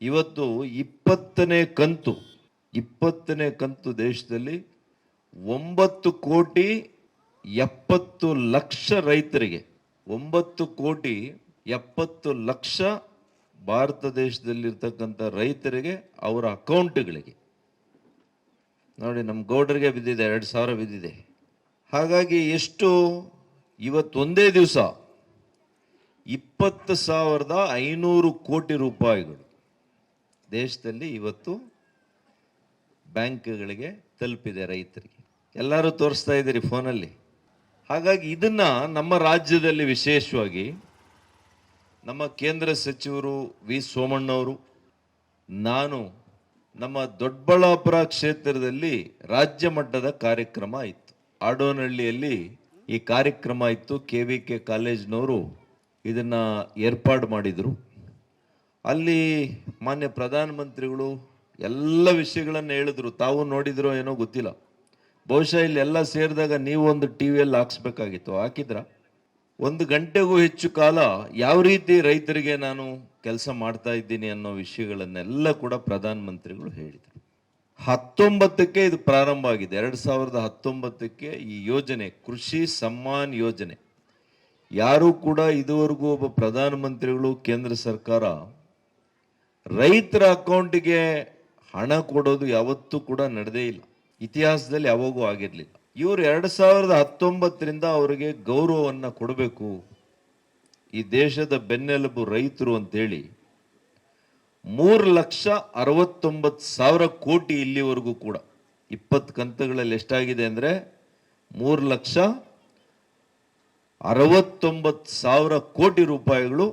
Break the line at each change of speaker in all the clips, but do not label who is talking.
ಇವತ್ತು ಇಪ್ಪತ್ತನೇ ಕಂತು ಇಪ್ಪತ್ತನೇ ಕಂತು ದೇಶದಲ್ಲಿ ಒಂಬತ್ತು ಕೋಟಿ ಎಪ್ಪತ್ತು ಲಕ್ಷ ರೈತರಿಗೆ, ಒಂಬತ್ತು ಕೋಟಿ ಎಪ್ಪತ್ತು ಲಕ್ಷ ಭಾರತ ದೇಶದಲ್ಲಿರ್ತಕ್ಕಂಥ ರೈತರಿಗೆ ಅವರ ಅಕೌಂಟ್ಗಳಿಗೆ. ನೋಡಿ, ನಮ್ಮ ಗೌಡರಿಗೆ ಬಿದ್ದಿದೆ, ಎರಡು ಸಾವಿರ ಬಿದ್ದಿದೆ. ಹಾಗಾಗಿ ಎಷ್ಟು ಇವತ್ತೊಂದೇ ದಿವಸ, ಇಪ್ಪತ್ತು ಸಾವಿರದ ಐನೂರು ಕೋಟಿ ರೂಪಾಯಿಗಳು. ದೇಶದಲ್ಲಿ ಇವತ್ತು ಬ್ಯಾಂಕ್ಗಳಿಗೆ ತಲುಪಿದೆ ರೈತರಿಗೆ. ಎಲ್ಲರೂ ತೋರಿಸ್ತಾ ಇದ್ದೀರಿ ಫೋನಲ್ಲಿ. ಹಾಗಾಗಿ ಇದನ್ನು ನಮ್ಮ ರಾಜ್ಯದಲ್ಲಿ ವಿಶೇಷವಾಗಿ ನಮ್ಮ ಕೇಂದ್ರ ಸಚಿವರು ವಿ ಸೋಮಣ್ಣವರು, ನಾನು ನಮ್ಮ ದೊಡ್ಡಬಳ್ಳಾಪುರ ಕ್ಷೇತ್ರದಲ್ಲಿ ರಾಜ್ಯ ಮಟ್ಟದ ಕಾರ್ಯಕ್ರಮ ಇತ್ತು. ಆಡೋನಹಳ್ಳಿಯಲ್ಲಿ ಈ ಕಾರ್ಯಕ್ರಮ ಇತ್ತು. ಕೆ ವಿ ಕೆ ಕಾಲೇಜ್ನವರು ಇದನ್ನು ಏರ್ಪಾಡು ಮಾಡಿದರು. ಅಲ್ಲಿ ಮಾನ್ಯ ಪ್ರಧಾನಮಂತ್ರಿಗಳು ಎಲ್ಲ ವಿಷಯಗಳನ್ನು ಹೇಳಿದ್ರು. ತಾವು ನೋಡಿದ್ರೋ ಏನೋ ಗೊತ್ತಿಲ್ಲ. ಬಹುಶಃ ಇಲ್ಲಿ ಎಲ್ಲ ಸೇರಿದಾಗ ನೀವು ಒಂದು ಟಿ ವಿಯಲ್ಲಿ ಹಾಕ್ಸ್ಬೇಕಾಗಿತ್ತು. ಹಾಕಿದ್ರ? ಒಂದು ಗಂಟೆಗೂ ಹೆಚ್ಚು ಕಾಲ ಯಾವ ರೀತಿ ರೈತರಿಗೆ ನಾನು ಕೆಲಸ ಮಾಡ್ತಾ ಇದ್ದೀನಿ ಅನ್ನೋ ವಿಷಯಗಳನ್ನೆಲ್ಲ ಕೂಡ ಪ್ರಧಾನಮಂತ್ರಿಗಳು ಹೇಳಿದರು. ಹತ್ತೊಂಬತ್ತಕ್ಕೆ ಇದು ಪ್ರಾರಂಭ ಆಗಿದೆ. ಎರಡು ಸಾವಿರದ ಹತ್ತೊಂಬತ್ತಕ್ಕೆ ಈ ಯೋಜನೆ, ಕೃಷಿ ಸಮ್ಮಾನ್ ಯೋಜನೆ. ಯಾರೂ ಕೂಡ ಇದುವರೆಗೂ ಒಬ್ಬ ಪ್ರಧಾನಮಂತ್ರಿಗಳು, ಕೇಂದ್ರ ಸರ್ಕಾರ ರೈತರ ಅಕೌಂಟಿಗೆ ಹಣ ಕೊಡೋದು ಯಾವತ್ತೂ ಕೂಡ ನಡೆದೇ ಇಲ್ಲ. ಇತಿಹಾಸದಲ್ಲಿ ಯಾವಾಗೂ ಆಗಿರಲಿಲ್ಲ. ಇವರು ಎರಡು ಸಾವಿರದ ಹತ್ತೊಂಬತ್ತರಿಂದ ಅವರಿಗೆ ಗೌರವವನ್ನು ಕೊಡಬೇಕು. ಈ ದೇಶದ ಬೆನ್ನೆಲುಬು ರೈತರು ಅಂತೇಳಿ ಮೂರು ಲಕ್ಷ ಅರವತ್ತೊಂಬತ್ತು ಸಾವಿರ ಕೋಟಿ ಇಲ್ಲಿವರೆಗೂ ಕೂಡ ಇಪ್ಪತ್ತು ಕಂತುಗಳಲ್ಲಿ ಎಷ್ಟಾಗಿದೆ ಅಂದರೆ ಮೂರು ಲಕ್ಷ ಅರವತ್ತೊಂಬತ್ತು ಸಾವಿರ ಕೋಟಿ ರೂಪಾಯಿಗಳು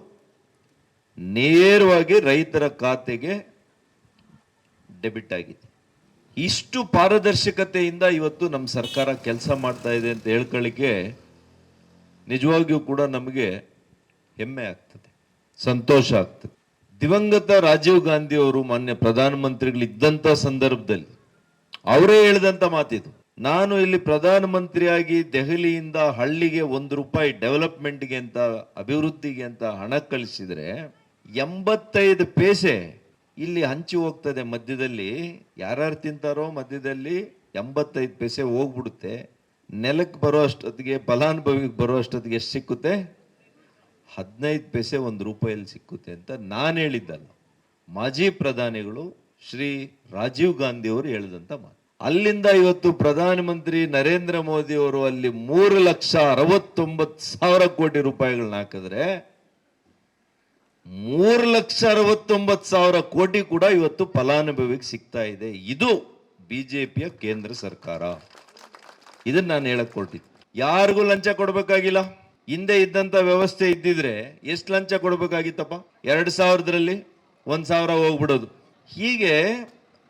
ನೇರವಾಗಿ ರೈತರ ಖಾತೆಗೆ ಡೆಬಿಟ್ ಆಗಿದೆ ಇಷ್ಟು ಪಾರದರ್ಶಕತೆಯಿಂದ ಇವತ್ತು ನಮ್ಮ ಸರ್ಕಾರ ಕೆಲಸ ಮಾಡ್ತಾ ಇದೆ ಅಂತ ಹೇಳ್ಕೊಳ್ಳಿಕ್ಕೆ ನಿಜವಾಗಿಯೂ ಕೂಡ ನಮಗೆ ಹೆಮ್ಮೆ ಆಗ್ತದೆ, ಸಂತೋಷ ಆಗ್ತದೆ. ದಿವಂಗತ ರಾಜೀವ್ ಗಾಂಧಿ ಅವರು ಮಾನ್ಯ ಪ್ರಧಾನಮಂತ್ರಿಗಳಿದ್ದಂಥ ಸಂದರ್ಭದಲ್ಲಿ ಅವರೇ ಹೇಳಿದಂಥ ಮಾತಿದು, ನಾನು ಇಲ್ಲಿ ಪ್ರಧಾನಮಂತ್ರಿಯಾಗಿ ದೆಹಲಿಯಿಂದ ಹಳ್ಳಿಗೆ ಒಂದು ರೂಪಾಯಿ ಡೆವಲಪ್ಮೆಂಟ್ಗೆ ಅಂತ, ಅಭಿವೃದ್ಧಿಗೆ ಅಂತ ಹಣ ಕಳಿಸಿದ್ರೆ ಎಂಬತ್ತೈದು ಪೈಸೆ ಇಲ್ಲಿ ಹಂಚಿ ಹೋಗ್ತದೆ ಮಧ್ಯದಲ್ಲಿ. ಯಾರ್ಯಾರು ತಿಂತಾರೋ ಮಧ್ಯದಲ್ಲಿ ಎಂಬತ್ತೈದು ಪೈಸೆ ಹೋಗ್ಬಿಡುತ್ತೆ. ನೆಲಕ್ಕೆ ಬರೋ ಅಷ್ಟೊತ್ತಿಗೆ, ಫಲಾನುಭವಿಗೆ ಬರೋ ಅಷ್ಟೊತ್ತಿಗೆ ಎಷ್ಟು ಸಿಕ್ಕುತ್ತೆ? ಹದಿನೈದು ಪೈಸೆ ಒಂದು ರೂಪಾಯಲ್ಲಿ ಸಿಕ್ಕುತ್ತೆ ಅಂತ ನಾನು ಹೇಳಿದ್ದಲ್ಲ. ಮಾಜಿ ಪ್ರಧಾನಿಗಳು ಶ್ರೀ ರಾಜೀವ್ ಗಾಂಧಿ ಅವರು ಹೇಳಿದಂಥ ಮಾತು. ಅಲ್ಲಿಂದ ಇವತ್ತು ಪ್ರಧಾನಮಂತ್ರಿ ನರೇಂದ್ರ ಮೋದಿ ಅವರು ಅಲ್ಲಿ ಮೂರು ಲಕ್ಷ ಅರವತ್ತೊಂಬತ್ತು ಸಾವಿರ ಕೋಟಿ ರೂಪಾಯಿಗಳನ್ನ ಹಾಕಿದ್ರೆ ಮೂರು ಲಕ್ಷ ಅರವತ್ತೊಂಬತ್ತು ಸಾವಿರ ಕೋಟಿ ಕೂಡ ಇವತ್ತು ಫಲಾನುಭವಿಗೆ ಸಿಗ್ತಾ ಇದೆ. ಇದು ಪಿಯ ಕೇಂದ್ರ ಸರ್ಕಾರ. ಇದನ್ನ ನಾನು ಹೇಳಕ್ ಕೊಟ್ಟಿದ್ದೆ ಯಾರಿಗೂ ಲಂಚ ಕೊಡಬೇಕಾಗಿಲ್ಲ. ಹಿಂದೆ ಇದ್ದಂತ ವ್ಯವಸ್ಥೆ ಇದ್ದಿದ್ರೆ ಎಷ್ಟು ಲಂಚ ಕೊಡಬೇಕಾಗಿತ್ತಪ್ಪ? ಎರಡು ಸಾವಿರದಲ್ಲಿ ಒಂದು ಸಾವಿರ ಹೋಗ್ಬಿಡೋದು. ಹೀಗೆ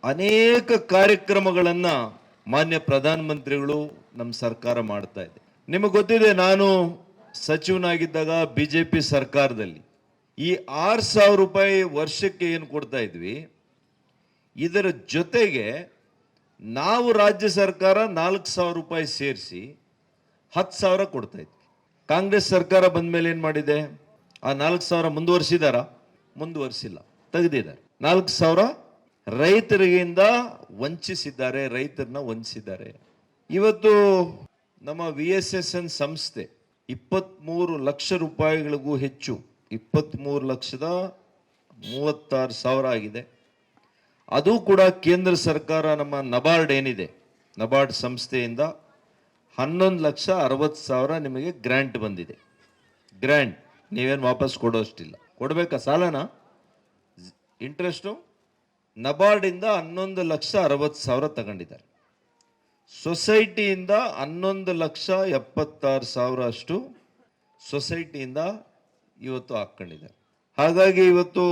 ಅನೇಕ ಕಾರ್ಯಕ್ರಮಗಳನ್ನು ಮಾನ್ಯ ಪ್ರಧಾನಮಂತ್ರಿಗಳು ನಮ್ಮ ಸರ್ಕಾರ ಮಾಡ್ತಾ ಇದೆ. ನಿಮಗೆ ಗೊತ್ತಿದೆ, ನಾನು ಸಚಿವನಾಗಿದ್ದಾಗ ಬಿಜೆಪಿ ಸರ್ಕಾರದಲ್ಲಿ ಈ ಆರು ಸಾವಿರ ರೂಪಾಯಿ ವರ್ಷಕ್ಕೆ ಏನು ಕೊಡ್ತಾ ಇದ್ವಿ? ಇದರ ಜೊತೆಗೆ ನಾವು ರಾಜ್ಯ ಸರ್ಕಾರ ನಾಲ್ಕು ಸಾವಿರ ರೂಪಾಯಿ ಸೇರಿಸಿ ಹತ್ತು ಸಾವಿರ ಕೊಡ್ತಾ ಇದ್ವಿ. ಕಾಂಗ್ರೆಸ್ ಸರ್ಕಾರ ಬಂದ ಮೇಲೆ ಏನು ಮಾಡಿದೆ? ಆ ನಾಲ್ಕು ಸಾವಿರ ಮುಂದುವರಿಸಿದಾರ? ಮುಂದುವರಿಸಿಲ್ಲ. ತೆಗೆದಿದ್ದಾರೆ. ನಾಲ್ಕು ಸಾವಿರ ರೈತರಿಗಿಂದ ವಂಚಿಸಿದ್ದಾರೆ, ರೈತರನ್ನ ವಂಚಿಸಿದ್ದಾರೆ. ಇವತ್ತು ನಮ್ಮ ವಿ ಎಸ್ ಎಸ್ ಎನ್ ಸಂಸ್ಥೆ ಇಪ್ಪತ್ತ್ಮೂರು ಲಕ್ಷ ರೂಪಾಯಿಗಳಿಗೂ ಹೆಚ್ಚು ಇಪ್ಪತ್ತ್ಮೂರು ಲಕ್ಷದ ಮೂವತ್ತಾರು ಸಾವಿರ ಆಗಿದೆ. ಅದು ಕೂಡ ಕೇಂದ್ರ ಸರ್ಕಾರ ನಮ್ಮ ನಬಾರ್ಡ್ ಏನಿದೆ, ನಬಾರ್ಡ್ ಸಂಸ್ಥೆಯಿಂದ ಹನ್ನೊಂದು ಲಕ್ಷ ಅರವತ್ತು ಸಾವಿರ ನಿಮಗೆ ಗ್ರ್ಯಾಂಟ್ ಬಂದಿದೆ. ಗ್ರ್ಯಾಂಟ್, ನೀವೇನು ವಾಪಸ್ ಕೊಡೋಷ್ಟಿಲ್ಲ. ಕೊಡಬೇಕಾ ಸಾಲನ? ಇಂಟ್ರೆಸ್ಟು? ನಬಾರ್ಡಿಂದ ಹನ್ನೊಂದು ಲಕ್ಷ ಅರವತ್ತು ಸಾವಿರ ತಗೊಂಡಿದ್ದಾರೆ. ಸೊಸೈಟಿಯಿಂದ ಹನ್ನೊಂದು ಲಕ್ಷ ಎಪ್ಪತ್ತಾರು ಸಾವಿರ ಅಷ್ಟು ಸೊಸೈಟಿಯಿಂದ ಇವತ್ತು ಹಾಕ್ಕೊಂಡಿದೆ ಹಾಗಾಗಿ ಇವತ್ತು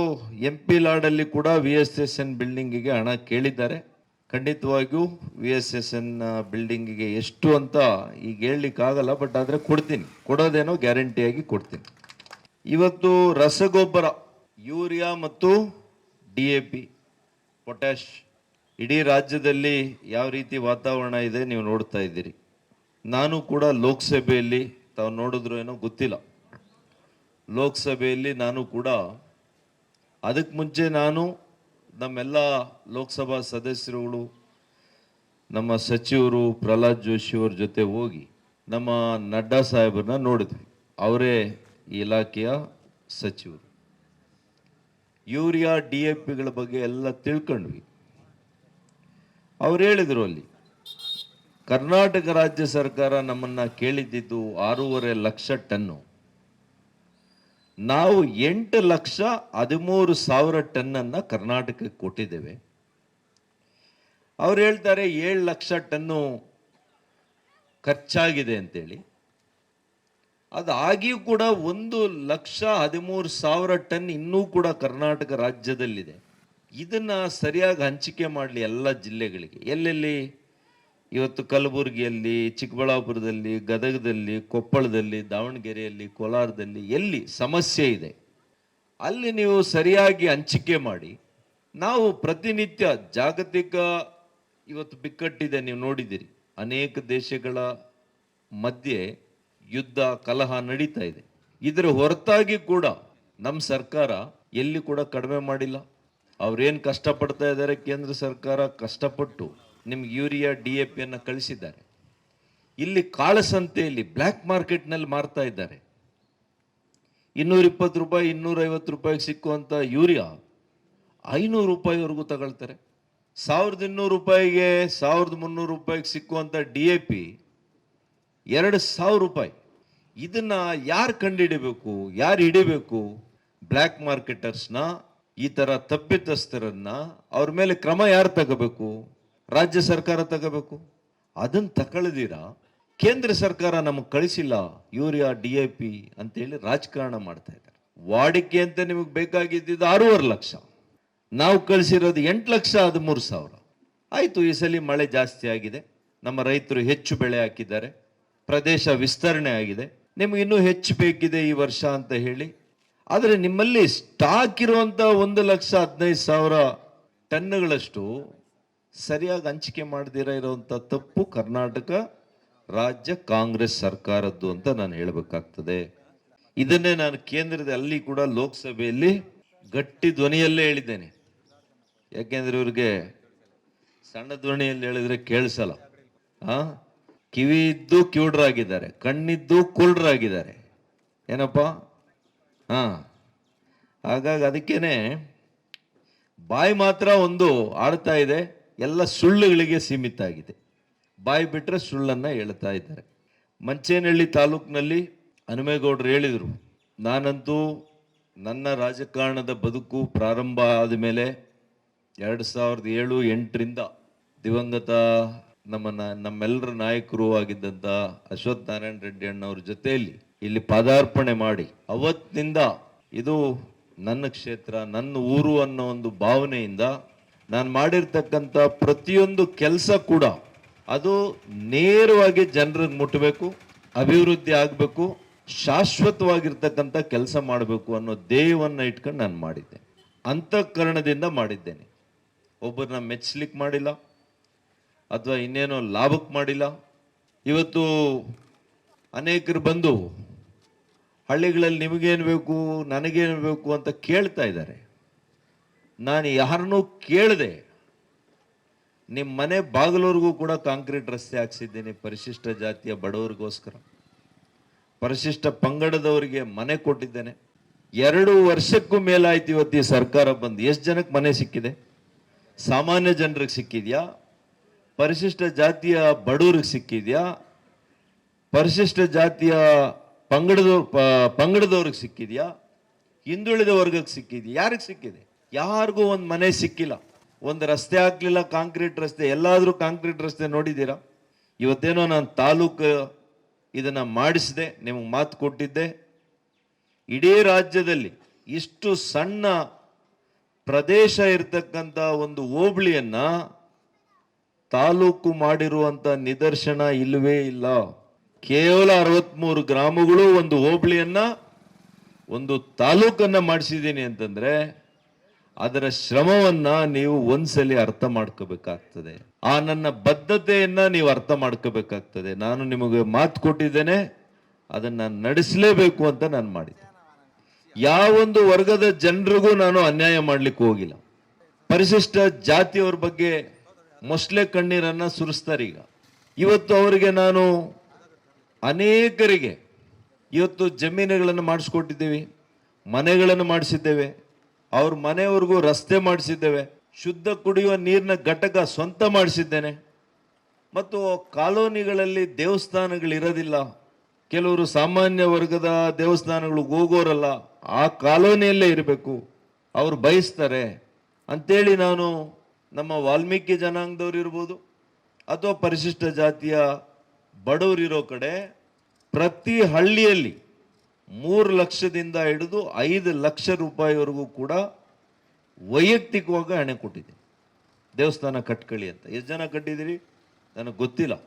ಎಂ ಪಿ ಲಾಡಲ್ಲಿ ಕೂಡ ವಿ ಎಸ್ ಎಸ್ ಎನ್ ಬಿಲ್ಡಿಂಗಿಗೆ ಹಣ ಕೇಳಿದ್ದಾರೆ. ಖಂಡಿತವಾಗಿಯೂ ವಿ ಎಸ್ ಎಸ್ ಎನ್ ಬಿಲ್ಡಿಂಗಿಗೆ ಎಷ್ಟು ಅಂತ ಈಗ ಹೇಳಲಿಕ್ಕಾಗಲ್ಲ ಬಟ್ ಆದರೆ ಕೊಡ್ತೀನಿ. ಕೊಡೋದೇನೋ ಗ್ಯಾರಂಟಿಯಾಗಿ ಕೊಡ್ತೀನಿ. ಇವತ್ತು ರಸಗೊಬ್ಬರ, ಯೂರಿಯಾ ಮತ್ತು ಡಿ ಎ ಪಿ ಪೊಟ್ಯಾಶ್ ಇಡೀ ರಾಜ್ಯದಲ್ಲಿ ಯಾವ ರೀತಿ ವಾತಾವರಣ ಇದೆ ನೀವು ನೋಡ್ತಾ ಇದ್ದೀರಿ. ನಾನು ಕೂಡ ಲೋಕಸಭೆಯಲ್ಲಿ ತಾವು ನೋಡಿದ್ರು ಏನೋ ಗೊತ್ತಿಲ್ಲ. ಲೋಕಸಭೆಯಲ್ಲಿ ನಾನು ಕೂಡ ಅದಕ್ಕೆ ಮುಂಚೆ ನಾನು ನಮ್ಮೆಲ್ಲ ಲೋಕಸಭಾ ಸದಸ್ಯರುಗಳು, ನಮ್ಮ ಸಚಿವರು ಪ್ರಹ್ಲಾದ್ ಜೋಶಿ ಅವ್ರ ಜೊತೆ ಹೋಗಿ ನಮ್ಮ ನಡ್ಡಾ ಸಾಹೇಬರನ್ನ ನೋಡಿದ್ವಿ. ಅವರೇ ಈ ಇಲಾಖೆಯ ಸಚಿವರು. ಯೂರಿಯಾ ಡಿ ಎ ಪಿಗಳ ಬಗ್ಗೆ ಎಲ್ಲ ತಿಳ್ಕೊಂಡ್ವಿ. ಅವ್ರು ಹೇಳಿದರು ಅಲ್ಲಿ, ಕರ್ನಾಟಕ ರಾಜ್ಯ ಸರ್ಕಾರ ನಮ್ಮನ್ನು ಕೇಳಿದ್ದಿದ್ದು ಆರೂವರೆ ಲಕ್ಷ ಟನ್ನು. ನಾವು ಎಂಟು ಲಕ್ಷ ಹದಿಮೂರು ಸಾವಿರ ಟನ್ನನ್ನು ಕರ್ನಾಟಕಕ್ಕೆ ಕೊಟ್ಟಿದ್ದೇವೆ. ಅವ್ರು ಹೇಳ್ತಾರೆ ಏಳು ಲಕ್ಷ ಟನ್ನು ಖರ್ಚಾಗಿದೆ ಅಂತೇಳಿ. ಅದು ಆಗಿಯೂ ಕೂಡ ಒಂದು ಲಕ್ಷ ಹದಿಮೂರು ಸಾವಿರ ಟನ್ ಇನ್ನೂ ಕೂಡ ಕರ್ನಾಟಕ ರಾಜ್ಯದಲ್ಲಿದೆ. ಇದನ್ನ ಸರಿಯಾಗಿ ಹಂಚಿಕೆ ಮಾಡಲಿ ಎಲ್ಲ ಜಿಲ್ಲೆಗಳಿಗೆ. ಎಲ್ಲೆಲ್ಲಿ? ಇವತ್ತು ಕಲಬುರಗಿಯಲ್ಲಿ, ಚಿಕ್ಕಬಳ್ಳಾಪುರದಲ್ಲಿ, ಗದಗದಲ್ಲಿ, ಕೊಪ್ಪಳದಲ್ಲಿ, ದಾವಣಗೆರೆಯಲ್ಲಿ, ಕೋಲಾರದಲ್ಲಿ ಎಲ್ಲಿ ಸಮಸ್ಯೆ ಇದೆ, ಅಲ್ಲಿ ನೀವು ಸರಿಯಾಗಿ ಹಂಚಿಕೆ ಮಾಡಿ. ನಾವು ಪ್ರತಿನಿತ್ಯ ಜಾಗತಿಕ ಇವತ್ತು ಬಿಕ್ಕಟ್ಟಿದೆ ನೀವು ನೋಡಿದ್ದೀರಿ ಅನೇಕ ದೇಶಗಳ ಮಧ್ಯೆ ಯುದ್ಧ, ಕಲಹ ನಡೀತಾ ಇದೆ. ಇದರ ಹೊರತಾಗಿ ಕೂಡ ನಮ್ಮ ಸರ್ಕಾರ ಎಲ್ಲಿ ಕೂಡ ಕಡಿಮೆ ಮಾಡಿಲ್ಲ. ಅವ್ರೇನು ಕಷ್ಟಪಡ್ತಾ ಇದ್ದಾರೆ ಕೇಂದ್ರ ಸರ್ಕಾರ? ಕಷ್ಟಪಟ್ಟು ನಿಮ್ಗೆ ಯೂರಿಯಾ, ಡಿ ಎ ಪಿಯನ್ನು ಕಳಿಸಿದ್ದಾರೆ. ಇಲ್ಲಿ ಕಾಳಸಂತೆಯಲ್ಲಿ ಬ್ಲ್ಯಾಕ್ ಮಾರ್ಕೆಟ್ನಲ್ಲಿ ಮಾರ್ತಾ ಇದ್ದಾರೆ. ಇನ್ನೂರ ಇಪ್ಪತ್ತು ರೂಪಾಯಿ, ಇನ್ನೂರೈವತ್ತು ರೂಪಾಯಿಗೆ ಸಿಕ್ಕುವಂಥ ಯೂರಿಯಾ ಐನೂರು ರೂಪಾಯಿವರೆಗೂ ತಗೊಳ್ತಾರೆ. ಸಾವಿರದ ಇನ್ನೂರು ರೂಪಾಯಿಗೆ ಸಾವಿರದ ಮುನ್ನೂರು ರೂಪಾಯಿಗೆ ಸಿಕ್ಕುವಂಥ ಡಿ ಎ ಪಿ ಎರಡು ಸಾವಿರ ರೂಪಾಯಿ. ಇದನ್ನು ಯಾರು ಕಂಡುಹಿಡಬೇಕು ಯಾರು ಹಿಡಿಬೇಕು? ಬ್ಲ್ಯಾಕ್ ಮಾರ್ಕೆಟರ್ಸ್ನ ಈ ಥರ ತಪ್ಪಿತಸ್ಥರನ್ನು ಅವ್ರ ಮೇಲೆ ಕ್ರಮ ಯಾರು ತಗೋಬೇಕು? ರಾಜ್ಯ ಸರ್ಕಾರ ತಗೋಬೇಕು. ಅದನ್ನು ತಗೊಳ್ದಿರಾ ಕೇಂದ್ರ ಸರ್ಕಾರ ನಮಗೆ ಕಳಿಸಿಲ್ಲ. ಯೂರಿಯಾ, ಡಿ ಎ ಪಿ ಅಂತೇಳಿ ರಾಜಕಾರಣ ಮಾಡ್ತಾ ಇದ್ದಾರೆ. ವಾಡಿಕೆ ಅಂತ ನಿಮಗೆ ಬೇಕಾಗಿದ್ದಿದ್ದು ಆರೂವರೆ ಲಕ್ಷ. ನಾವು ಕಳಿಸಿರೋದು ಎಂಟು ಲಕ್ಷ ಹದಿಮೂರು ಸಾವಿರ. ಆಯಿತು, ಈ ಸಲ ಮಳೆ ಜಾಸ್ತಿ ಆಗಿದೆ. ನಮ್ಮ ರೈತರು ಹೆಚ್ಚು ಬೆಳೆ ಹಾಕಿದ್ದಾರೆ. ಪ್ರದೇಶ ವಿಸ್ತರಣೆ ಆಗಿದೆ. ನಿಮಗೆ ಇನ್ನೂ ಹೆಚ್ಚು ಬೇಕಿದೆ ಈ ವರ್ಷ ಅಂತ ಹೇಳಿ. ಆದರೆ ನಿಮ್ಮಲ್ಲಿ ಸ್ಟಾಕ್ ಇರುವಂಥ ಒಂದು ಲಕ್ಷ ಹದಿನೈದು ಸಾವಿರ ಟನ್ನುಗಳಷ್ಟು ಸರಿಯಾಗಿ ಹಂಚಿಕೆ ಮಾಡದಿರ ಇರುವಂಥ ತಪ್ಪು ಕರ್ನಾಟಕ ರಾಜ್ಯ ಕಾಂಗ್ರೆಸ್ ಸರ್ಕಾರದ್ದು ಅಂತ ನಾನು ಹೇಳಬೇಕಾಗ್ತದೆ. ಇದನ್ನೇ ನಾನು ಕೇಂದ್ರದ ಅಲ್ಲಿ ಕೂಡ ಲೋಕಸಭೆಯಲ್ಲಿ ಗಟ್ಟಿ ಧ್ವನಿಯಲ್ಲೇ ಹೇಳಿದ್ದೇನೆ. ಯಾಕೆಂದ್ರೆ ಇವ್ರಿಗೆ ಸಣ್ಣ ಧ್ವನಿಯಲ್ಲಿ ಹೇಳಿದ್ರೆ ಕೇಳಿಸಲ್ಲ. ಆ? ಕಿವಿ ಇದ್ದು ಕಿವುಡ್ರಾಗಿದ್ದಾರೆ, ಕಣ್ಣಿದ್ದು ಕುಳ್ಳರಾಗಿದ್ದಾರೆ ಏನಪ್ಪ? ಹಾ. ಹಾಗಾಗಿ ಅದಕ್ಕೇನೆ ಬಾಯಿ ಮಾತ್ರ ಒಂದು ಆಡ್ತಾ ಇದೆ. ಎಲ್ಲ ಸುಳ್ಳುಗಳಿಗೆ ಸೀಮಿತ ಆಗಿದೆ ಬಾಯಿ ಬಿಟ್ಟರೆ ಸುಳ್ಳನ್ನು ಹೇಳ್ತಾ ಇದ್ದಾರೆ. ಮಂಚೇನಹಳ್ಳಿ ತಾಲೂಕಿನಲ್ಲಿ ಹನುಮೇಗೌಡರು ಹೇಳಿದರು, ನಾನಂತೂ ನನ್ನ ರಾಜಕಾರಣದ ಬದುಕು ಪ್ರಾರಂಭ ಆದ ಮೇಲೆ ಎರಡು ಸಾವಿರದ ಏಳು ಎಂಟರಿಂದ ದಿವಂಗತ ನಮ್ಮ ನಮ್ಮೆಲ್ಲರ ನಾಯಕರು ಆಗಿದ್ದಂಥ ಅಶ್ವಥ್ ನಾರಾಯಣ ರೆಡ್ಡಿ ಅಣ್ಣವ್ರ ಜೊತೆಯಲ್ಲಿ ಇಲ್ಲಿ ಪಾದಾರ್ಪಣೆ ಮಾಡಿ ಅವತ್ತಿನಿಂದ ಇದು ನನ್ನ ಕ್ಷೇತ್ರ, ನನ್ನ ಊರು ಅನ್ನೋ ಒಂದು ಭಾವನೆಯಿಂದ ನಾನು ಮಾಡಿರ್ತಕ್ಕಂಥ ಪ್ರತಿಯೊಂದು ಕೆಲಸ ಕೂಡ ಅದು ನೇರವಾಗಿ ಜನರಿಗೆ ಮುಟ್ಟಬೇಕು ಅಭಿವೃದ್ಧಿ ಆಗಬೇಕು, ಶಾಶ್ವತವಾಗಿರ್ತಕ್ಕಂಥ ಕೆಲಸ ಮಾಡಬೇಕು ಅನ್ನೋ ಧ್ಯೇಯವನ್ನು ಇಟ್ಕೊಂಡು ನಾನು ಮಾಡಿದ್ದೆ. ಅಂತಃಕರಣದಿಂದ ಮಾಡಿದ್ದೇನೆ. ಒಬ್ಬರನ್ನ ಮೆಚ್ಚಲಿಕ್ಕೆ ಮಾಡಿಲ್ಲ, ಅಥವಾ ಇನ್ನೇನೋ ಲಾಭಕ್ಕೆ ಮಾಡಿಲ್ಲ. ಇವತ್ತು ಅನೇಕರು ಬಂದು ಹಳ್ಳಿಗಳಲ್ಲಿ ನಿಮಗೇನು ಬೇಕು, ನನಗೇನು ಬೇಕು ಅಂತ ಕೇಳ್ತಾ ಇದ್ದಾರೆ. ನಾನು ಯಾರನ್ನೂ ಕೇಳದೆ ನಿಮ್ಮ ಮನೆ ಬಾಗಿಲವ್ರಿಗೂ ಕೂಡ ಕಾಂಕ್ರೀಟ್ ರಸ್ತೆ ಹಾಕ್ಸಿದ್ದೀನಿ ಪರಿಶಿಷ್ಟ ಜಾತಿಯ ಬಡವರಿಗೋಸ್ಕರ. ಪರಿಶಿಷ್ಟ ಪಂಗಡದವರಿಗೆ ಮನೆ ಕೊಟ್ಟಿದ್ದೇನೆ. ಎರಡು ವರ್ಷಕ್ಕೂ ಮೇಲಾಯ್ತು ಇವತ್ತು ಸರ್ಕಾರ ಬಂದು. ಎಷ್ಟು ಜನಕ್ಕೆ ಮನೆ ಸಿಕ್ಕಿದೆ? ಸಾಮಾನ್ಯ ಜನರಿಗೆ ಸಿಕ್ಕಿದೆಯಾ? ಪರಿಶಿಷ್ಟ ಜಾತಿಯ ಬಡವ್ರಿಗೆ ಸಿಕ್ಕಿದೆಯಾ? ಪರಿಶಿಷ್ಟ ಜಾತಿಯ ಪಂಗಡದವ್ರ ಪಂಗಡದವ್ರಿಗೆ ಸಿಕ್ಕಿದೆಯಾ? ಹಿಂದುಳಿದ ವರ್ಗಕ್ಕೆ ಸಿಕ್ಕಿದೆಯಾ? ಯಾರಿಗೆ ಸಿಕ್ಕಿದೆ? ಯಾರಿಗೂ ಒಂದು ಮನೆ ಸಿಕ್ಕಿಲ್ಲ. ಒಂದು ರಸ್ತೆ ಆಗಲಿಲ್ಲ, ಕಾಂಕ್ರೀಟ್ ರಸ್ತೆ. ಎಲ್ಲಾದರೂ ಕಾಂಕ್ರೀಟ್ ರಸ್ತೆ ನೋಡಿದ್ದೀರಾ? ಇವತ್ತೇನೋ ನಾನು ತಾಲೂಕು, ಇದನ್ನು ಮಾಡಿಸಿದೆ, ನಿಮಗೆ ಮಾತು ಕೊಟ್ಟಿದ್ದೆ. ಇಡೀ ರಾಜ್ಯದಲ್ಲಿ ಇಷ್ಟು ಸಣ್ಣ ಪ್ರದೇಶ ಇರತಕ್ಕಂಥ ಒಂದು ಹೋಬಳಿಯನ್ನು ತಾಲೂಕು ಮಾಡಿರುವಂಥ ನಿದರ್ಶನ ಇಲ್ಲವೇ ಇಲ್ಲ. ಕೇವಲ ಅರವತ್ಮೂರು ಗ್ರಾಮಗಳು ಒಂದು ಹೋಬಳಿಯನ್ನು, ಒಂದು ತಾಲೂಕನ್ನು ಮಾಡಿಸಿದ್ದೀನಿ ಅಂತಂದ್ರೆ ಅದರ ಶ್ರಮವನ್ನ ನೀವು ಒಂದ್ಸಲಿ ಅರ್ಥ ಮಾಡ್ಕೋಬೇಕಾಗ್ತದೆ. ಆ ನನ್ನ ಬದ್ಧತೆಯನ್ನ ನೀವು ಅರ್ಥ ಮಾಡ್ಕೋಬೇಕಾಗ್ತದೆ. ನಾನು ನಿಮಗೆ ಮಾತು ಕೊಟ್ಟಿದ್ದೇನೆ, ಅದನ್ನ ನಡೆಸಲೇಬೇಕು ಅಂತ ನಾನು ಮಾಡಿದ್ದೆ. ಯಾವೊಂದು ವರ್ಗದ ಜನರಿಗೂ ನಾನು ಅನ್ಯಾಯ ಮಾಡ್ಲಿಕ್ಕೆ ಹೋಗಿಲ್ಲ. ಪರಿಶಿಷ್ಟ ಜಾತಿಯವ್ರ ಬಗ್ಗೆ ಮೊಸಳೆ ಕಣ್ಣೀರನ್ನ ಸುರಿಸ್ತಾರೆ ಈಗ. ಇವತ್ತು ಅವರಿಗೆ ನಾನು ಅನೇಕರಿಗೆ, ಇವತ್ತು ಜಮೀನುಗಳನ್ನು ಮಾಡಿಸ್ಕೊಟ್ಟಿದ್ದೀವಿ, ಮನೆಗಳನ್ನು ಮಾಡಿಸಿದ್ದೇವೆ ಅವ್ರ ಮನೆಯವ್ರಿಗೂ ರಸ್ತೆ ಮಾಡಿಸಿದ್ದೇವೆ. ಶುದ್ಧ ಕುಡಿಯುವ ನೀರಿನ ಘಟಕ ಸ್ವಂತ ಮಾಡಿಸಿದ್ದೇನೆ. ಮತ್ತು ಕಾಲೋನಿಗಳಲ್ಲಿ ದೇವಸ್ಥಾನಗಳಿರೋದಿಲ್ಲ ಕೆಲವರು ಸಾಮಾನ್ಯ ವರ್ಗದ ದೇವಸ್ಥಾನಗಳಿಗೆ ಹೋಗೋರಲ್ಲ. ಆ ಕಾಲೋನಿಯಲ್ಲೇ ಇರಬೇಕು. ಅವ್ರು ಬಯಸ್ತಾರೆ. ಅಂಥೇಳಿ ನಾನು ನಮ್ಮ ವಾಲ್ಮೀಕಿ ಜನಾಂಗದವ್ರು ಇರ್ಬೋದು, ಅಥವಾ ಪರಿಶಿಷ್ಟ ಜಾತಿಯ ಬಡವರಿರೋ ಕಡೆ ಪ್ರತಿ ಹಳ್ಳಿಯಲ್ಲಿ ಮೂರು ಲಕ್ಷದಿಂದ ಹಿಡಿದು ಐದು ಲಕ್ಷ ರೂಪಾಯಿವರೆಗೂ ಕೂಡ ವೈಯಕ್ತಿಕವಾಗಿ ಹಣೆ ಕೊಟ್ಟಿದೆ ದೇವಸ್ಥಾನ ಕಟ್ಕೊಳ್ಳಿ ಅಂತ. ಎಷ್ಟು ಜನ ಕಟ್ಟಿದ್ದೀರಿ? ನನಗೆ ಗೊತ್ತಿಲ್ಲ.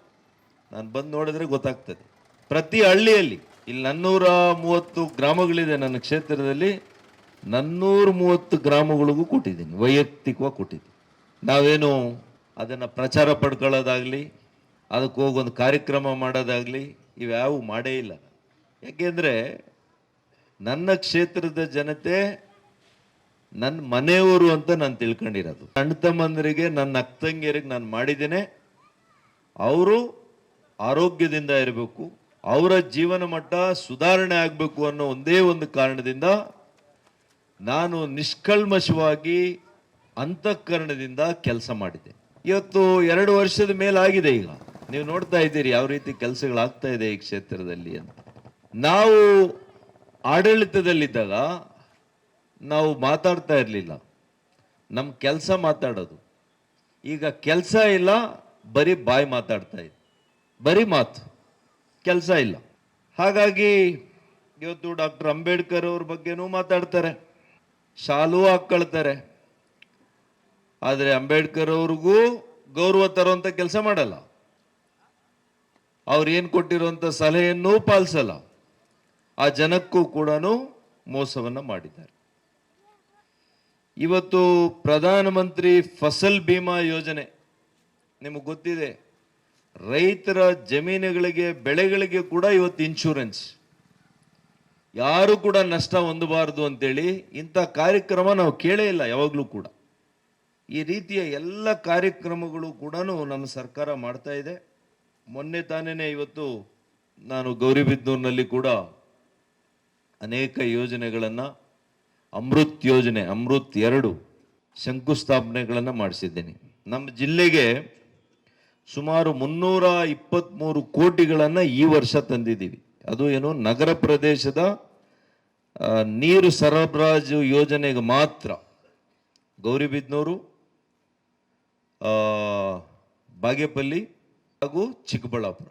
ನಾನು ಬಂದು ನೋಡಿದ್ರೆ ಗೊತ್ತಾಗ್ತದೆ. ಪ್ರತಿ ಹಳ್ಳಿಯಲ್ಲಿ, ಇಲ್ಲಿ ನನ್ನೂರ ಮೂವತ್ತು ಗ್ರಾಮಗಳಿದೆ ನನ್ನ ಕ್ಷೇತ್ರದಲ್ಲಿ, ನನ್ನೂರ ಮೂವತ್ತು ಗ್ರಾಮಗಳಿಗೂ ಕೊಟ್ಟಿದ್ದೀನಿ. ವೈಯಕ್ತಿಕವಾಗಿ ಕೊಟ್ಟಿದ್ದೀನಿ. ನಾವೇನು ಅದನ್ನು ಪ್ರಚಾರ ಪಡ್ಕೊಳ್ಳೋದಾಗಲಿ ಅದಕ್ಕೆ ಹೋಗೊಂದು ಕಾರ್ಯಕ್ರಮ ಮಾಡೋದಾಗಲಿ, ಇವ್ಯಾವೂ ಮಾಡೇ ಇಲ್ಲ. ಯಾಕೆಂದರೆ ನನ್ನ ಕ್ಷೇತ್ರದ ಜನತೆ ನನ್ನ ಮನೆಯವರು ಅಂತ ನಾನು ತಿಳ್ಕೊಂಡಿರೋದು. ಅಣ್ಣ ತಮ್ಮಂದರಿಗೆ ನನ್ನ ಅಕ್ಕಂಗಿಯರಿಗೆ ನಾನು ಮಾಡಿದ್ದೇನೆ. ಅವರು ಆರೋಗ್ಯದಿಂದ ಇರಬೇಕು, ಅವರ ಜೀವನ ಮಟ್ಟ ಸುಧಾರಣೆ ಆಗಬೇಕು ಅನ್ನೋ ಒಂದೇ ಒಂದು ಕಾರಣದಿಂದ ನಾನು ನಿಷ್ಕಲ್ಮಶವಾಗಿ ಅಂತಃಕರಣದಿಂದ ಕೆಲಸ ಮಾಡಿದ್ದೆ. ಇವತ್ತು ಎರಡು ವರ್ಷದ ಮೇಲಾಗಿದೆ ಈಗ. ನೀವು ನೋಡ್ತಾ ಇದ್ದೀರಿ ಯಾವ ರೀತಿ ಕೆಲಸಗಳಾಗ್ತಾ ಇದೆ ಈ ಕ್ಷೇತ್ರದಲ್ಲಿ ಅಂತ. ನಾವು ಆಡಳಿತದಲ್ಲಿದ್ದಾಗ ನಾವು ಮಾತಾಡ್ತಾ ಇರಲಿಲ್ಲ. ನಮ್ಮ ಕೆಲಸ ಮಾತಾಡೋದು. ಈಗ ಕೆಲಸ ಇಲ್ಲ, ಬರೀ ಬಾಯಿ ಮಾತಾಡ್ತಾ ಇದೆ ಬರೀ ಮಾತು, ಕೆಲಸ ಇಲ್ಲ. ಹಾಗಾಗಿ ಇವತ್ತು ಡಾಕ್ಟರ್ ಅಂಬೇಡ್ಕರ್ ಅವ್ರ ಬಗ್ಗೆನೂ ಮಾತಾಡ್ತಾರೆ. ಶಾಲು ಹಾಕ್ಕೊಳ್ತಾರೆ ಆದರೆ ಅಂಬೇಡ್ಕರ್ ಅವ್ರಿಗೂ ಗೌರವ ತರುವಂಥ ಕೆಲಸ ಮಾಡಲ್ಲ. ಅವ್ರು ಏನು ಕೊಟ್ಟಿರುವಂಥ ಸಲಹೆಯನ್ನೂ ಪಾಲಿಸಲ್ಲ. ಆ ಜನಕ್ಕೂ ಕೂಡ ಮೋಸವನ್ನು ಮಾಡಿದ್ದಾರೆ. ಇವತ್ತು ಪ್ರಧಾನಮಂತ್ರಿ ಫಸಲ್ ಬಿಮಾ ಯೋಜನೆ, ನಿಮಗೆ ಗೊತ್ತಿದೆ, ರೈತರ ಜಮೀನುಗಳಿಗೆ, ಬೆಳೆಗಳಿಗೆ ಕೂಡ ಇವತ್ತು ಇನ್ಶೂರೆನ್ಸ್ ಯಾರು ಕೂಡ ನಷ್ಟ ಹೊಂದಬಾರದು ಅಂತೇಳಿ ಇಂಥ ಕಾರ್ಯಕ್ರಮ ನಾವು ಕೇಳೇ ಇಲ್ಲ, ಯಾವಾಗಲೂ ಕೂಡ. ಈ ರೀತಿಯ ಎಲ್ಲ ಕಾರ್ಯಕ್ರಮಗಳು ಕೂಡ ನಮ್ಮ ಸರ್ಕಾರ ಮಾಡ್ತಾ ಇದೆ. ಮೊನ್ನೆ ತಾನೇ ಇವತ್ತು ನಾನು ಗೌರಿಬಿದ್ದೂರಿನಲ್ಲಿ ಕೂಡ ಅನೇಕ ಯೋಜನೆಗಳನ್ನು ಅಮೃತ್ ಯೋಜನೆ, ಅಮೃತ್ ಎರಡು ಶಂಕುಸ್ಥಾಪನೆಗಳನ್ನು ಮಾಡಿಸಿದ್ದೀನಿ. ನಮ್ಮ ಜಿಲ್ಲೆಗೆ ಸುಮಾರು ಮುನ್ನೂರ ಇಪ್ಪತ್ತ್ಮೂರು ಕೋಟಿಗಳನ್ನು ಈ ವರ್ಷ ತಂದಿದ್ದೀವಿ. ಅದು ಏನು ನಗರ ಪ್ರದೇಶದ ನೀರು ಸರಬರಾಜು ಯೋಜನೆಗೆ ಮಾತ್ರ. ಗೌರಿಬಿದನೂರು ಬಾಗೇಪಲ್ಲಿ ಹಾಗೂ ಚಿಕ್ಕಬಳ್ಳಾಪುರ.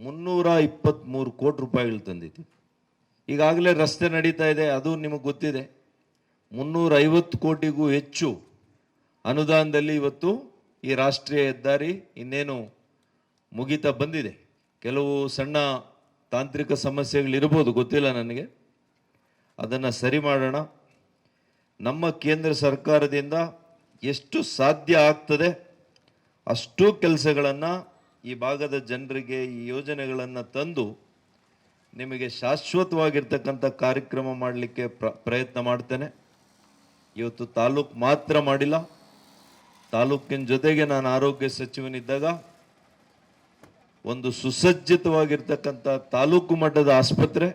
ಮುನ್ನೂರ ಇಪ್ಪತ್ತ್ಮೂರು ಕೋಟಿ ರೂಪಾಯಿಗಳು ತಂದಿದ್ದೀವಿ. ಈಗಾಗಲೇ ರಸ್ತೆ ನಡೀತಾ ಇದೆ, ಅದು ನಿಮಗೆ ಗೊತ್ತಿದೆ. ಮುನ್ನೂರ ಐವತ್ತು ಕೋಟಿಗೂ ಹೆಚ್ಚು ಅನುದಾನದಲ್ಲಿ ಇವತ್ತು ಈ ರಾಷ್ಟ್ರೀಯ ಹೆದ್ದಾರಿ ಇನ್ನೇನು ಮುಗಿತಾ ಬಂದಿದೆ. ಕೆಲವು ಸಣ್ಣ ತಾಂತ್ರಿಕ ಸಮಸ್ಯೆಗಳಿರ್ಬೋದು, ಗೊತ್ತಿಲ್ಲ ನನಗೆ. ಅದನ್ನು ಸರಿ ಮಾಡೋಣ. ನಮ್ಮ ಕೇಂದ್ರ ಸರ್ಕಾರದಿಂದ ಎಷ್ಟು ಸಾಧ್ಯ ಆಗ್ತದೆ ಅಷ್ಟು ಕೆಲಸಗಳನ್ನು ಈ ಭಾಗದ ಜನರಿಗೆ ಈ ಯೋಜನೆಗಳನ್ನು ತಂದು ನಿಮಗೆ ಶಾಶ್ವತವಾಗಿರ್ತಕ್ಕಂಥ ಕಾರ್ಯಕ್ರಮ ಮಾಡಲಿಕ್ಕೆ ಪ್ರ, ಪ್ರಯತ್ನ ಮಾಡ್ತೇನೆ. ಇವತ್ತು ತಾಲೂಕು ಮಾತ್ರ ಮಾಡಿಲ್ಲ. ತಾಲೂಕಿನ ಜೊತೆಗೆ ನಾನು ಆರೋಗ್ಯ ಸಚಿವನಿದ್ದಾಗ ಒಂದು ಸುಸಜ್ಜಿತವಾಗಿರ್ತಕ್ಕಂಥ ತಾಲೂಕು ಮಟ್ಟದ ಆಸ್ಪತ್ರೆ,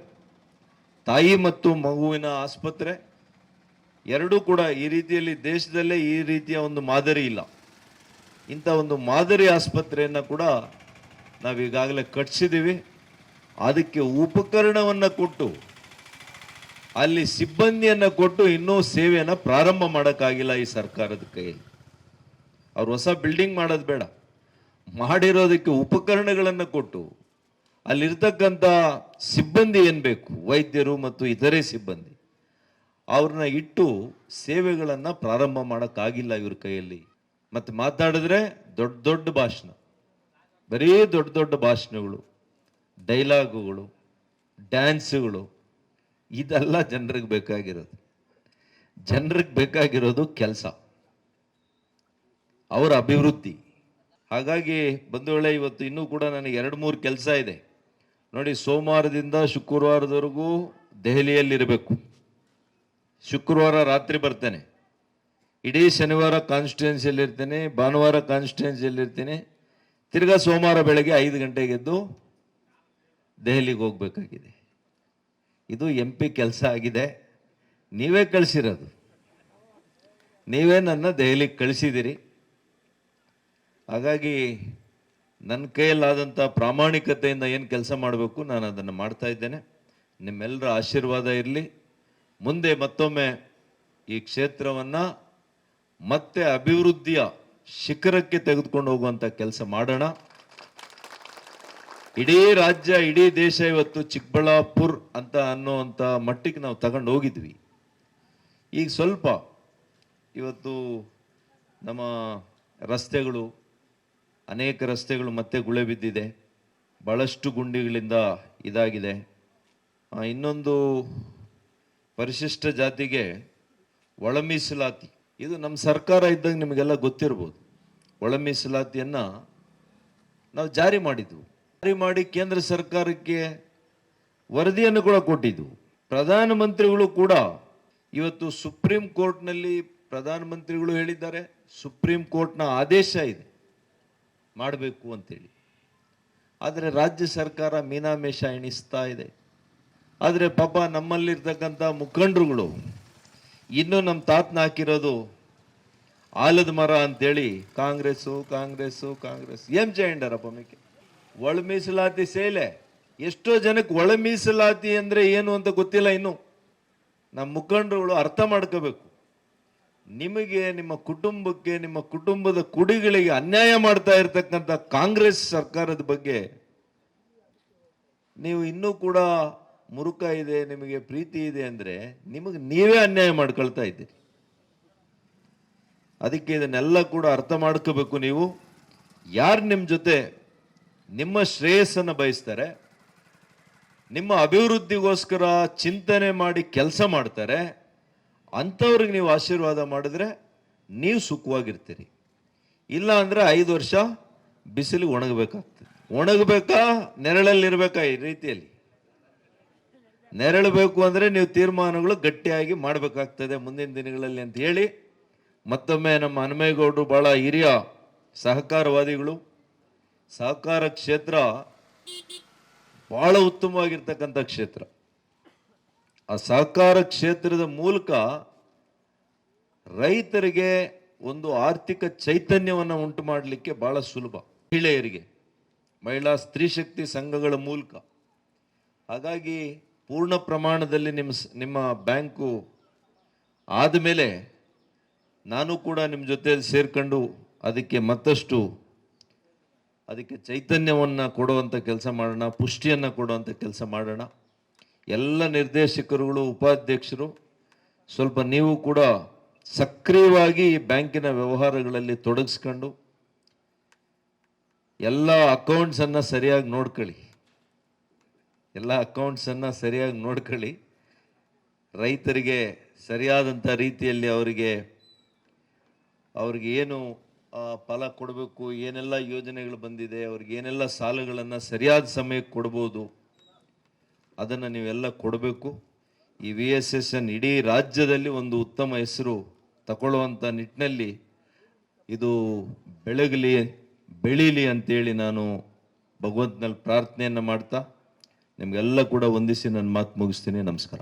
ತಾಯಿ ಮತ್ತು ಮಗುವಿನ ಆಸ್ಪತ್ರೆ, ಎರಡೂ ಕೂಡ ಈ ರೀತಿಯಲ್ಲಿ ದೇಶದಲ್ಲೇ ಈ ರೀತಿಯ ಒಂದು ಮಾದರಿ ಇಲ್ಲ. ಇಂಥ ಒಂದು ಮಾದರಿ ಆಸ್ಪತ್ರೆಯನ್ನು ಕೂಡ ನಾವು ಈಗಾಗಲೇ ಕಟ್ಸಿದ್ದೀವಿ ಅದಕ್ಕೆ ಉಪಕರಣವನ್ನು ಕೊಟ್ಟು, ಅಲ್ಲಿ ಸಿಬ್ಬಂದಿಯನ್ನು ಕೊಟ್ಟು ಇನ್ನೂ ಸೇವೆಯನ್ನು ಪ್ರಾರಂಭ ಮಾಡೋಕ್ಕಾಗಿಲ್ಲ ಈ ಸರ್ಕಾರದ ಕೈಯಲ್ಲಿ. ಅವ್ರು ಹೊಸ ಬಿಲ್ಡಿಂಗ್ ಮಾಡೋದು ಬೇಡ. ಮಾಡಿರೋದಕ್ಕೆ ಉಪಕರಣಗಳನ್ನು ಕೊಟ್ಟು, ಅಲ್ಲಿರ್ತಕ್ಕಂಥ ಸಿಬ್ಬಂದಿ ಏನು ಬೇಕು? ವೈದ್ಯರು ಮತ್ತು ಇತರೆ ಸಿಬ್ಬಂದಿ. ಅವ್ರನ್ನ ಇಟ್ಟು ಸೇವೆಗಳನ್ನು ಪ್ರಾರಂಭ ಮಾಡೋಕ್ಕಾಗಿಲ್ಲ ಇವ್ರ ಕೈಯಲ್ಲಿ. ಮತ್ತು ಮಾತಾಡಿದ್ರೆ ದೊಡ್ಡ ದೊಡ್ಡ ಭಾಷಣ. ಬರೀ ದೊಡ್ಡ ದೊಡ್ಡ ಭಾಷಣಗಳು. ಡೈಲಾಗುಗಳು, ಡ್ಯಾನ್ಸುಗಳು, ಇದೆಲ್ಲ ಜನರಿಗೆ ಬೇಕಾಗಿರೋದು. ಜನರಿಗೆ ಬೇಕಾಗಿರೋದು ಕೆಲಸ. ಅವರ ಅಭಿವೃದ್ಧಿ. ಹಾಗಾಗಿ ಬಂಧುಗಳೇ, ಇವತ್ತು ಇನ್ನೂ ಕೂಡ ನನಗೆ ಎರಡು ಮೂರು ಕೆಲಸ ಇದೆ. ನೋಡಿ, ಸೋಮವಾರದಿಂದ ಶುಕ್ರವಾರದವರೆಗೂ ದೆಹಲಿಯಲ್ಲಿರಬೇಕು. ಶುಕ್ರವಾರ ರಾತ್ರಿ ಬರ್ತೇನೆ. ಇಡೀ ಶನಿವಾರ ಕಾನ್ಸ್ಟಿಟ್ಯೂನ್ಸಿಯಲ್ಲಿರ್ತೇನೆ ಭಾನುವಾರ ಕಾನ್ಸ್ಟಿಟ್ಯೂನ್ಸಿಯಲ್ಲಿರ್ತೇನೆ ತಿರ್ಗಾ ಸೋಮವಾರ ಬೆಳಗ್ಗೆ ಐದು ಗಂಟೆಗೆ ಎದ್ದು ದೆಹಲಿಗೆ ಹೋಗ್ಬೇಕಾಗಿದೆ. ಇದು ಎಂ ಪಿ ಕೆಲಸ ಆಗಿದೆ. ನೀವೇ ಕಳಿಸಿರೋದು. ನೀವೇ ನನ್ನ ದೆಹಲಿಗೆ ಕಳಿಸಿದ್ದೀರಿ. ಹಾಗಾಗಿ ನನ್ನ ಕೈಯಲ್ಲಾದಂಥ ಪ್ರಾಮಾಣಿಕತೆಯಿಂದ ಏನು ಕೆಲಸ ಮಾಡಬೇಕು ನಾನು ಅದನ್ನು ಮಾಡ್ತಾ ಇದ್ದೇನೆ. ನಿಮ್ಮೆಲ್ಲರ ಆಶೀರ್ವಾದ ಇರಲಿ. ಮುಂದೆ ಮತ್ತೊಮ್ಮೆ ಈ ಕ್ಷೇತ್ರವನ್ನು ಮತ್ತೆ ಅಭಿವೃದ್ಧಿಯ ಶಿಖರಕ್ಕೆ ತೆಗೆದುಕೊಂಡು ಹೋಗುವಂಥ ಕೆಲಸ ಮಾಡೋಣ. ಇಡೀ ರಾಜ್ಯ, ಇಡೀ ದೇಶ ಇವತ್ತು ಚಿಕ್ಕಬಳ್ಳಾಪುರ್ ಅಂತ ಅನ್ನೋವಂಥ ಮಟ್ಟಿಗೆ ನಾವು ತಗೊಂಡು ಹೋಗಿದ್ವಿ. ಈಗ ಸ್ವಲ್ಪ ಇವತ್ತು ನಮ್ಮ ರಸ್ತೆಗಳು, ಅನೇಕ ರಸ್ತೆಗಳು ಮತ್ತೆ ಗುಳೆ ಬಿದ್ದಿದೆ. ಭಾಳಷ್ಟು ಗುಂಡಿಗಳಿಂದ ಇದಾಗಿದೆ. ಇನ್ನೊಂದು ಪರಿಶಿಷ್ಟ ಜಾತಿಗೆ ಒಳ ಮೀಸಲಾತಿ ಇದು ನಮ್ಮ ಸರ್ಕಾರ ಇದ್ದಾಗ ನಿಮಗೆಲ್ಲ ಗೊತ್ತಿರ್ಬೋದು. ಒಳ ಮೀಸಲಾತಿಯನ್ನು ನಾವು ಜಾರಿ ಮಾಡಿದ್ವು. ಜಾರಿ ಮಾಡಿ ಕೇಂದ್ರ ಸರ್ಕಾರಕ್ಕೆ ವರದಿಯನ್ನು ಕೂಡ ಕೊಟ್ಟಿದ್ದವು ಪ್ರಧಾನಮಂತ್ರಿಗಳು ಕೂಡ ಇವತ್ತು ಸುಪ್ರೀಂ ಕೋರ್ಟ್ನಲ್ಲಿ ಪ್ರಧಾನಮಂತ್ರಿಗಳು ಹೇಳಿದ್ದಾರೆ, ಸುಪ್ರೀಂ ಕೋರ್ಟ್ನ ಆದೇಶ ಇದೆ, ಮಾಡಬೇಕು ಅಂತೇಳಿ. ಆದರೆ ರಾಜ್ಯ ಸರ್ಕಾರ ಮೀನಾಮೇಷ ಎಣಿಸ್ತಾ ಇದೆ. ಆದರೆ ಪಾಪ ನಮ್ಮಲ್ಲಿರ್ತಕ್ಕಂಥ ಮುಖಂಡರುಗಳು, ಇನ್ನೂ ನಮ್ಮ ತಾತ್ನ ಹಾಕಿರೋದು ಆಲದ ಮರ ಅಂತೇಳಿ ಕಾಂಗ್ರೆಸ್ಸು ಕಾಂಗ್ರೆಸ್ಸು, ಕಾಂಗ್ರೆಸ್ ಏನು ಜಯಂಡರಪ್ಪ ಮೇಕೆ ಒಳ ಮೀಸಲಾತಿ ಸೇಲೆ. ಎಷ್ಟೋ ಜನಕ್ಕೆ ಒಳ ಮೀಸಲಾತಿ ಅಂದರೆ ಏನು ಅಂತ ಗೊತ್ತಿಲ್ಲ ಇನ್ನು. ನಮ್ಮ ಮುಖಂಡರುಗಳು ಅರ್ಥ ಮಾಡ್ಕೋಬೇಕು. ನಿಮಗೆ ನಿಮ್ಮ ಕುಟುಂಬಕ್ಕೆ, ನಿಮ್ಮ ಕುಟುಂಬದ ಕುಡಿಗಳಿಗೆ ಅನ್ಯಾಯ ಮಾಡ್ತಾ ಇರತಕ್ಕಂಥ ಕಾಂಗ್ರೆಸ್ ಸರ್ಕಾರದ ಬಗ್ಗೆ ನೀವು ಇನ್ನೂ ಕೂಡ ಮುರುಕ ಇದೆ, ನಿಮಗೆ ಪ್ರೀತಿ ಇದೆ ಅಂದರೆ ನಿಮಗೆ ನೀವೇ ಅನ್ಯಾಯ ಮಾಡ್ಕೊಳ್ತಾ ಇದ್ದೀರಿ. ಅದಕ್ಕೆ ಇದನ್ನೆಲ್ಲ ಕೂಡ ಅರ್ಥ ಮಾಡ್ಕೋಬೇಕು ನೀವು. ಯಾರು ನಿಮ್ಮ ಜೊತೆ ನಿಮ್ಮ ಶ್ರೇಯಸ್ಸನ್ನು ಬಯಸ್ತಾರೆ, ನಿಮ್ಮ ಅಭಿವೃದ್ಧಿಗೋಸ್ಕರ ಚಿಂತನೆ ಮಾಡಿ ಕೆಲಸ ಮಾಡ್ತಾರೆ, ಅಂಥವ್ರಿಗೆ ನೀವು ಆಶೀರ್ವಾದ ಮಾಡಿದ್ರೆ ನೀವು ಸುಖವಾಗಿರ್ತೀರಿ. ಇಲ್ಲ ಅಂದರೆ ಐದು ವರ್ಷ ಬಿಸಿಲಿಗೆ ಒಣಗಬೇಕಾಗ್ತದೆ. ಒಣಗಬೇಕಾ, ನೆರಳಲ್ಲಿರಬೇಕಾ ಈ ರೀತಿಯಲ್ಲಿ? ನೆರಳು ಬೇಕು ಅಂದ್ರೆ ನೀವು ತೀರ್ಮಾನಗಳು ಗಟ್ಟಿಯಾಗಿ ಮಾಡಬೇಕಾಗ್ತದೆ ಮುಂದಿನ ದಿನಗಳಲ್ಲಿ ಅಂತ ಹೇಳಿ ಮತ್ತೊಮ್ಮೆ ನಮ್ಮ ಹನುಮೇಗೌಡರು ಭಾಳ ಹಿರಿಯ ಸಹಕಾರವಾದಿಗಳು ಸಹಕಾರ ಕ್ಷೇತ್ರ ಬಹಳ ಉತ್ತಮವಾಗಿರ್ತಕ್ಕಂಥ ಕ್ಷೇತ್ರ. ಆ ಸಹಕಾರ ಕ್ಷೇತ್ರದ ಮೂಲಕ ರೈತರಿಗೆ ಒಂದು ಆರ್ಥಿಕ ಚೈತನ್ಯವನ್ನು ಉಂಟು ಮಾಡಲಿಕ್ಕೆ ಬಹಳ ಸುಲಭ. ಮಹಿಳೆಯರಿಗೆ, ಮಹಿಳಾ ಸ್ತ್ರೀ ಶಕ್ತಿ ಸಂಘಗಳ ಮೂಲಕ. ಹಾಗಾಗಿ ಪೂರ್ಣ ಪ್ರಮಾಣದಲ್ಲಿ ನಿಮ್ಮ ನಿಮ್ಮ ಬ್ಯಾಂಕು ಆದಮೇಲೆ ನಾನು ಕೂಡ ನಿಮ್ಮ ಜೊತೆಯಲ್ಲಿ ಸೇರ್ಕೊಂಡು ಅದಕ್ಕೆ ಮತ್ತಷ್ಟು ಅದಕ್ಕೆ ಚೈತನ್ಯವನ್ನು ಕೊಡುವಂಥ ಕೆಲಸ ಮಾಡೋಣ, ಪುಷ್ಟಿಯನ್ನು ಕೊಡುವಂಥ ಕೆಲಸ ಮಾಡೋಣ. ಎಲ್ಲ ನಿರ್ದೇಶಕರುಗಳು, ಉಪಾಧ್ಯಕ್ಷರು, ಸ್ವಲ್ಪ ನೀವು ಕೂಡ ಸಕ್ರಿಯವಾಗಿ ಬ್ಯಾಂಕಿನ ವ್ಯವಹಾರಗಳಲ್ಲಿ ತೊಡಗಿಸ್ಕೊಂಡು ಎಲ್ಲ ಅಕೌಂಟ್ಸನ್ನು ಸರಿಯಾಗಿ ನೋಡ್ಕೊಳ್ಳಿ. ಎಲ್ಲ ಅಕೌಂಟ್ಸನ್ನು ಸರಿಯಾಗಿ ನೋಡ್ಕೊಳ್ಳಿ. ರೈತರಿಗೆ ಸರಿಯಾದಂಥ ರೀತಿಯಲ್ಲಿ ಅವರಿಗೆ, ಅವ್ರಿಗೆ ಏನು ಫಲ ಕೊಡಬೇಕು, ಏನೆಲ್ಲ ಯೋಜನೆಗಳು ಬಂದಿದೆ, ಅವ್ರಿಗೆ ಏನೆಲ್ಲ ಸಾಲಗಳನ್ನು ಸರಿಯಾದ ಸಮಯಕ್ಕೆ ಕೊಡ್ಬೋದು, ಅದನ್ನು ನೀವೆಲ್ಲ ಕೊಡಬೇಕು. ಈ ವಿ ಎಸ್ ಎಸ್ ಎನ್ ಇಡೀ ರಾಜ್ಯದಲ್ಲಿ ಒಂದು ಉತ್ತಮ ಹೆಸರು ತಗೊಳ್ಳುವಂಥ ನಿಟ್ಟಿನಲ್ಲಿ ಇದು ಬೆಳಗಲಿ, ಬೆಳೀಲಿ ಅಂತೇಳಿ ನಾನು ಭಗವಂತನಲ್ಲಿ ಪ್ರಾರ್ಥನೆಯನ್ನು ಮಾಡ್ತಾ ನಿಮಗೆಲ್ಲ ಕೂಡ ವಂದಿಸಿ ನನ್ನ ಮಾತು ಮುಗಿಸ್ತೀನಿ. ನಮಸ್ಕಾರ.